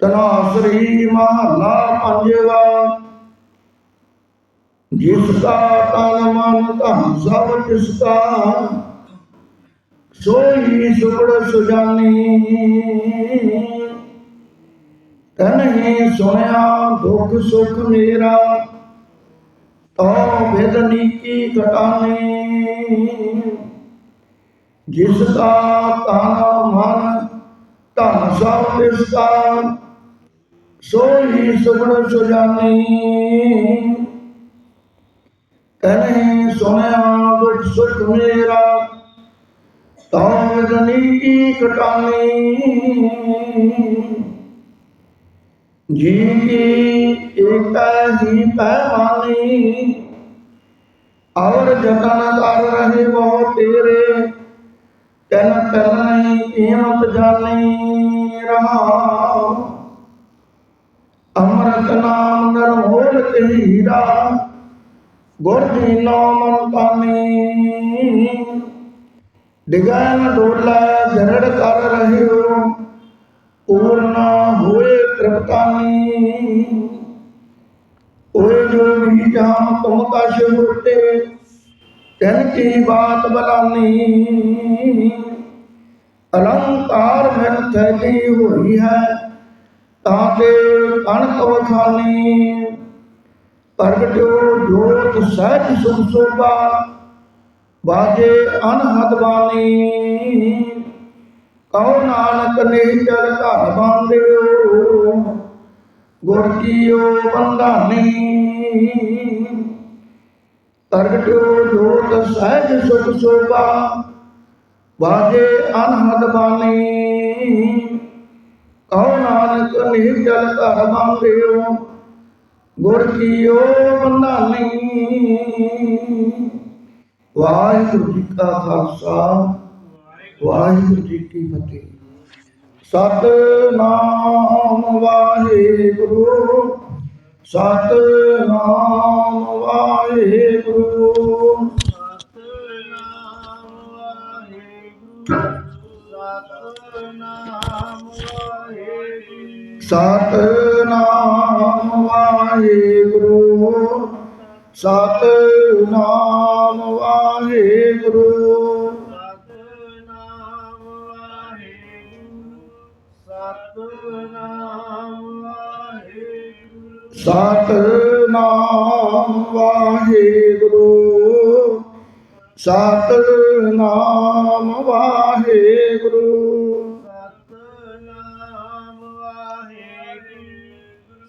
ਤਨਾਸਰੀ ਮਹਲਾ ਪੰਜਵਾ। ਜਿਸ ਦਾ ਤਨ ਮਨ ਧਨ ਸਭ ਤਿਸ ਦਾ ਸੋਈ ਸੁਖੜ ਸੁਜਾਨੀ। ਤਨਹੀ ਸੁਣਿਆ ਦੁੱਖ ਸੁਖ ਮੇਰਾ ਤੋ ਵਿਦਨੀ ਕੀ ਘਟਾਨੀ ਜਿਸ ਦਾ ਤਨ ਮਨ ਧਨ ਸਭ ਤਿਸ ਦਾ ਸੋਈ ਸੁਖੜ ਸੁਜਾਨੀ। ਤਨਹੀ ਸੁਣਿਆ ਦੁਖ ਸੁਖ ਮੇਰਾ, ਤੋ ਵਿਦਨੀ ਕੀ ਘਟਾਨੀ ਜੀ ਕੀ ਏਕਾ ਹੀ ਪੈਮਾਨੀ? ਔਰ ਜਤਨ ਕਰ ਰਹੇ ਬਹੁ ਤੇਰੇ, ਤਨ ਤਨ ਨਹੀਂ ਕੀਮਤ ਜਾਣੀ ਰਹਾ। ਨਾਮ ਨਰਮੋਲ ਤੇ ਹੀਰਾ ਗੁਰ ਦੀਨੋ ਮਨ ਪਾਨੀ ਡਿਗਨ ਡੋਲਾ ਜਰੜ ਕਰ ਰਹੇ ਹੋ ਹੋਏ ਤ੍ਰਿਪਤਾਨੀ। ਓਏ ਜੋ ਵੀ ਜਾਮ ਤੁਮ ਕਛ ਹੋਤੇ ਤਨ ਕੀ ਬਾਤ ਬਲਾਨੀ। ਅਲੰਕਾਰ ਮਨ ਥੈਲੀ ਹੋਈ ਹੈ ਤਾਂ ਤੇ ਅਣਕ ਵਖਾਨੀ। ਪ੍ਰਗਟਿਓ ਜੋਤ ਸਹਿਜ ਸੁਖ ਸੋਭਾ ਬਾਜੇ ਅਨਹਦ ਬਾਣੀ। ਕਉ ਨਾਨਕ ਨੇ ਚਲ ਘਰ ਬਾਂਧਿਓ, ਗੁਰ ਕੀਓ ਬੰਧਾਨੀ। ਪ੍ਰਗਟਿਓ ਜੋਤ ਸਹਿਜ ਸੁਖ ਸੋਭਾ ਬਾਜੇ ਅਨਹਦ ਬਾਣੀ। ਕਉ ਨਾਨਕ ਨੇ ਘਰ ਬਾਂਧਿਓ ਗੁਰ ਕੀਓ ਬੰਧਾਨੀ ਵਾਹਿਗੁਰੂ ਜੀ ਕਾ ਖਾਲਸਾ, ਵਾਹਿਗੁਰੂ ਜੀ ਕੀ ਫਤਿਹ। ਸਤਨਾਮ ਵਾਹਿਗੁਰੂ ਸਤਨਾਮ ਵਾਹਿਗੁਰੂ ਸਤਨਾਮ ਵਾਹਿਗੁਰੂ। ਸਤਨਾਮ ਵਾਹਿਗੁਰੂ। ਸਤਨਾਮ ਵਾਹਿਗੁਰੂ। ਸਤਨਾਮ ਵਾਹਿਗੁਰੂ। ਸਤਨਾਮ ਵਾਹਿਗੁਰੂ। ਸਤਨਾਮ ਵਾਹਿਗੁਰੂ।